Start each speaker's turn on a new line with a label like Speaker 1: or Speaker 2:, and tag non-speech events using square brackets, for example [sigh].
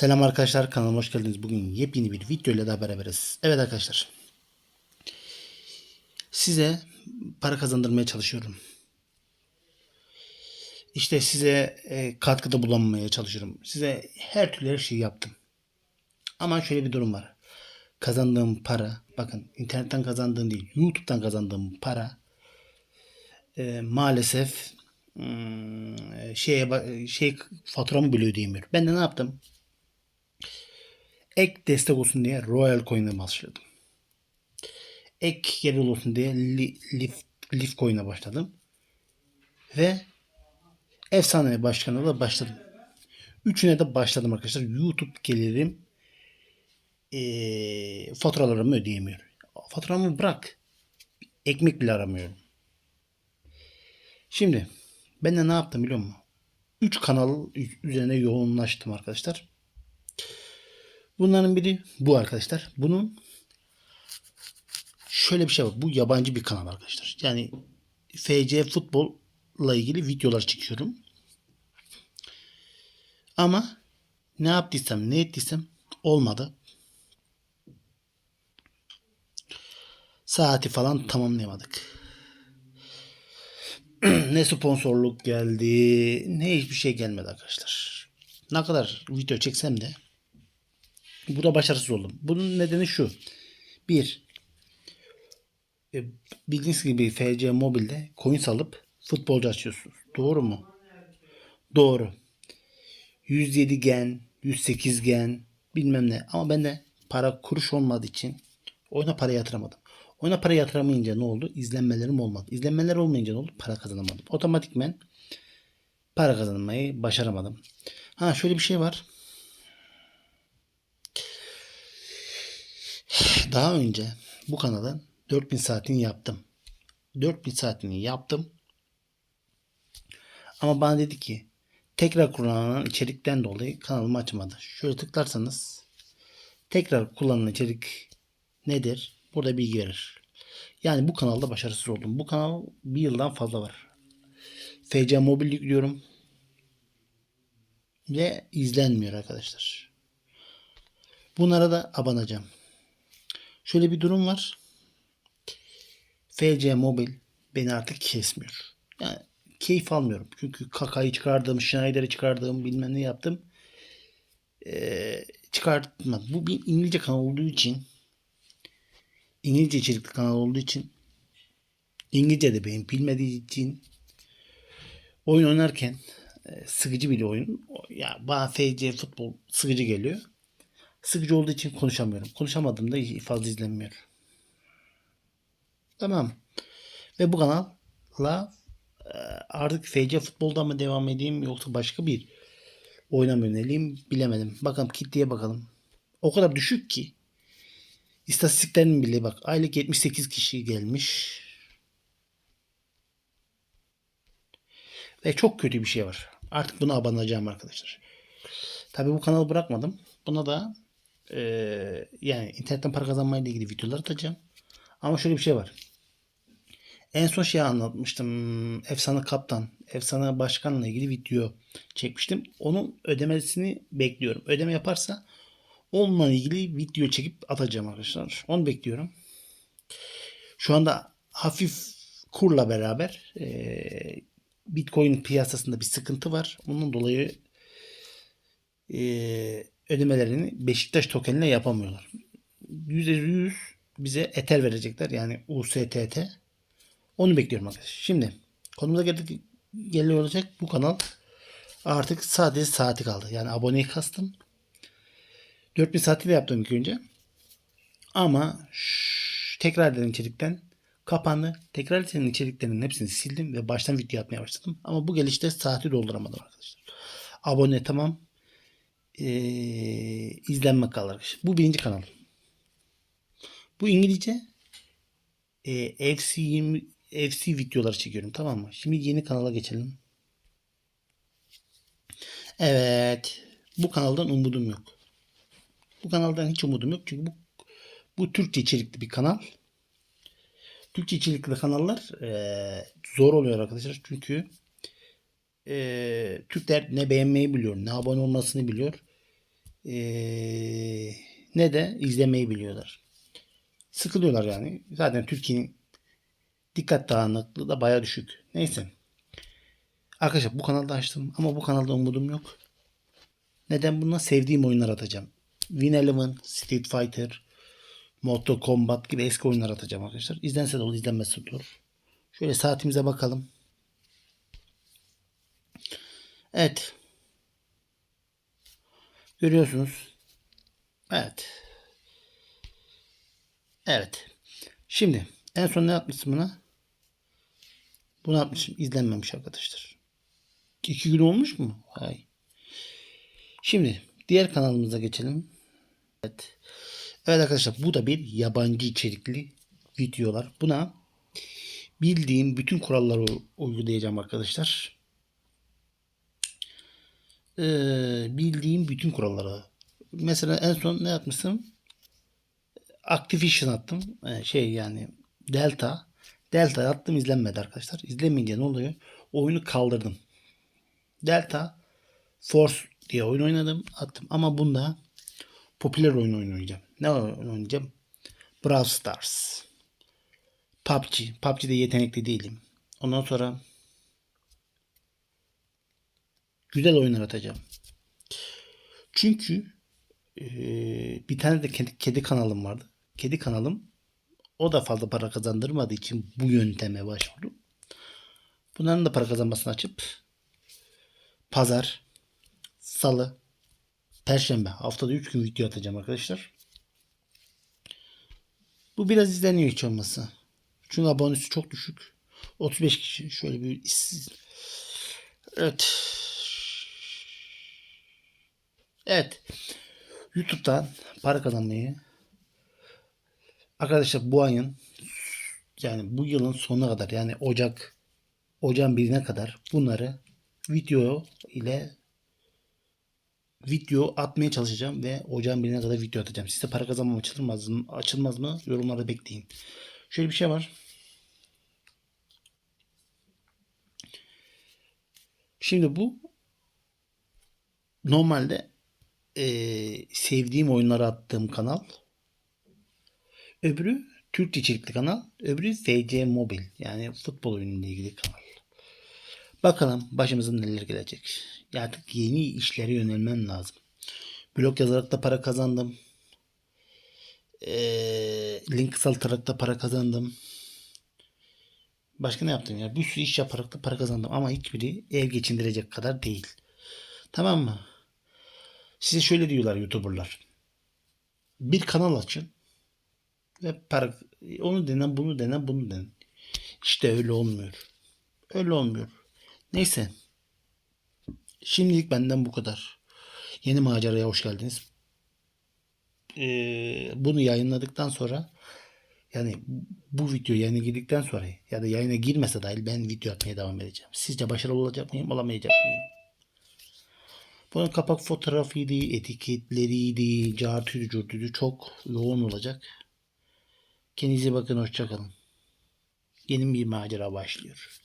Speaker 1: Selam arkadaşlar kanalıma hoş geldiniz. Bugün yepyeni bir video ile daha beraberiz. Evet arkadaşlar. Size para kazandırmaya çalışıyorum. İşte size e, katkıda bulunmaya çalışıyorum. Size her türlü her şeyi yaptım. Ama şöyle bir durum var. Kazandığım para, bakın internetten kazandığım değil, YouTube'dan kazandığım para e, maalesef hmm, şeye ba- şey faturamı bile ödeyemiyor. Ben de ne yaptım? Ek destek olsun diye Royal Coin'e başladım. Ek gelir olsun diye Leaf, Leaf Coin'e başladım. Ve efsane başkanı da başladım. Üçüne de başladım arkadaşlar. YouTube gelirim eee faturalarımı ödeyemiyor. Faturamı bırak. Ekmek bile aramıyorum. Şimdi ben de ne yaptım biliyor musun? 3 kanal üzerine yoğunlaştım arkadaşlar. Bunların biri bu arkadaşlar. Bunun şöyle bir şey var. Bu yabancı bir kanal arkadaşlar. Yani FC futbolla ilgili videolar çekiyorum. Ama ne yaptıysam ne ettiysem olmadı. Saati falan tamamlayamadık. [clears throat] ne sponsorluk geldi ne hiçbir şey gelmedi arkadaşlar. Ne kadar video çeksem de bu da başarısız oldum. Bunun nedeni şu. Bir, e, bildiğiniz gibi FC Mobil'de coins alıp futbolcu açıyorsunuz. Doğru mu? Doğru. 107 gen, 108 gen bilmem ne. Ama ben de para kuruş olmadığı için oyuna para yatıramadım. Oyuna para yatıramayınca ne oldu? İzlenmelerim olmadı. İzlenmeler olmayınca ne oldu? Para kazanamadım. Otomatikmen para kazanmayı başaramadım. Ha şöyle bir şey var. Daha önce bu kanalın 4000 saatini yaptım. 4000 saatini yaptım. Ama bana dedi ki tekrar kullanılan içerikten dolayı kanalımı açmadı. Şöyle tıklarsanız tekrar kullanılan içerik nedir? Burada bilgi verir. Yani bu kanalda başarısız oldum. Bu kanal bir yıldan fazla var. FC Mobil yüklüyorum. Ve izlenmiyor arkadaşlar. Bunlara da abanacağım. Şöyle bir durum var. FC Mobil beni artık kesmiyor. Yani keyif almıyorum. Çünkü kakayı çıkardım, Schneider'i çıkardım, bilmem ne yaptım. Ee, çıkartmadım. Bu bir İngilizce kanal olduğu için İngilizce içerikli kanal olduğu için İngilizce de benim bilmediği için oyun oynarken e, sıkıcı bir oyun. Ya bana FC futbol sıkıcı geliyor. Sıkıcı olduğu için konuşamıyorum. Konuşamadığımda fazla izlenmiyor. Tamam. Ve bu kanalla e, artık FC futbolda mı devam edeyim yoksa başka bir oyuna mı yöneleyim bilemedim. Bakalım kitleye bakalım. O kadar düşük ki İstatistiklerin bile bak aylık 78 kişi gelmiş. Ve çok kötü bir şey var. Artık buna abanacağım arkadaşlar. Tabii bu kanalı bırakmadım. Buna da eee, yani internetten para kazanmayla ilgili videolar atacağım. Ama şöyle bir şey var. En son şey anlatmıştım. Efsane Kaptan, Efsane Başkan'la ilgili video çekmiştim. Onun ödemesini bekliyorum. Ödeme yaparsa onunla ilgili video çekip atacağım arkadaşlar. Onu bekliyorum. Şu anda hafif kurla beraber eee, Bitcoin piyasasında bir sıkıntı var. Onun dolayı eee, ödemelerini Beşiktaş tokenine yapamıyorlar. %100 bize Ether verecekler. Yani USTT. Onu bekliyorum arkadaşlar. Şimdi konumuza geldik geliyor olacak. Bu kanal artık sadece saati kaldı. Yani aboneyi kastım. 4000 saatiyle yaptım ilk önce. Ama şş, tekrar eden içerikten kapandı. Tekrar eden içeriklerin hepsini sildim ve baştan video atmaya başladım. Ama bu gelişte saati dolduramadım arkadaşlar. Abone tamam. Ee, izlenme kalır. Bu birinci kanal. Bu İngilizce e, FC 20 FC videoları çekiyorum tamam mı? Şimdi yeni kanala geçelim. Evet. Bu kanaldan umudum yok. Bu kanaldan hiç umudum yok. Çünkü bu, bu Türkçe içerikli bir kanal. Türkçe içerikli kanallar eee, zor oluyor arkadaşlar. Çünkü eee, Türkler ne beğenmeyi biliyor, ne abone olmasını biliyor. Ee, ne de izlemeyi biliyorlar. Sıkılıyorlar yani. Zaten Türkiye'nin dikkat dağınıklığı da baya düşük. Neyse. Arkadaşlar bu kanalda açtım ama bu kanalda umudum yok. Neden buna sevdiğim oyunlar atacağım. Win Eleven, Street Fighter, Mortal Kombat gibi eski oyunlar atacağım arkadaşlar. İzlense de olur, izlenmezse de olur. Şöyle saatimize bakalım. Evet. Görüyorsunuz. Evet. Evet. Şimdi en son ne yapmışsın buna? Bunu yapmışım. izlenmemiş arkadaşlar. İki gün olmuş mu? Hay. Şimdi diğer kanalımıza geçelim. Evet. Evet arkadaşlar bu da bir yabancı içerikli videolar. Buna bildiğim bütün kuralları uygulayacağım arkadaşlar. Ee, bildiğim bütün kuralları. Mesela en son ne yapmıştım? Activision attım. Ee, şey yani Delta. Delta attım izlenmedi arkadaşlar. İzlemeyince ne oluyor? Oyunu kaldırdım. Delta Force diye oyun oynadım. Attım. Ama bunda popüler oyun oynayacağım. Ne oyun oynayacağım? Brawl Stars. PUBG. PUBG'de yetenekli değilim. Ondan sonra güzel oyunlar atacağım. Çünkü eee, bir tane de kedi, kedi kanalım vardı. Kedi kanalım o da fazla para kazandırmadığı için bu yönteme başvurdum. Bunların da para kazanmasını açıp pazar, salı, perşembe haftada 3 gün video atacağım arkadaşlar. Bu biraz izleniyor hiç olmazsa. Çünkü abonesi çok düşük. 35 kişi. Şöyle bir. Evet. Evet. YouTube'dan para kazanmayı arkadaşlar bu ayın yani bu yılın sonuna kadar yani Ocak Ocağın birine kadar bunları video ile video atmaya çalışacağım ve ocağın birine kadar video atacağım. Size para kazanmam açılmaz mı? Açılmaz mı? Yorumlarda bekleyin. Şöyle bir şey var. Şimdi bu normalde eee, sevdiğim oyunları attığım kanal. Öbürü Türkçe içerikli kanal. Öbürü FC Mobil. Yani futbol oyunuyla ilgili kanal. Bakalım başımıza neler gelecek. Ya Artık yeni işlere yönelmem lazım. Blog yazarak da para kazandım. Ee, link kısaltarak da para kazandım. Başka ne yaptım ya? Bir sürü iş yaparak da para kazandım. Ama hiçbiri ev geçindirecek kadar değil. Tamam mı? Size şöyle diyorlar YouTuber'lar. Bir kanal açın. Ve para, onu denen, bunu denen, bunu denen. İşte öyle olmuyor. Öyle olmuyor. Neyse. Şimdilik benden bu kadar. Yeni maceraya hoş geldiniz. Ee, bunu yayınladıktan sonra yani bu video yayına girdikten sonra ya da yayına girmese dahil ben video atmaya devam edeceğim. Sizce başarılı olacak mıyım, olamayacak mıyım? Bunun kapak fotoğrafıydı, etiketleriydi, cartüdü, curtüdü çok yoğun olacak. Kendinize bakın, hoşçakalın. Yeni bir macera başlıyor.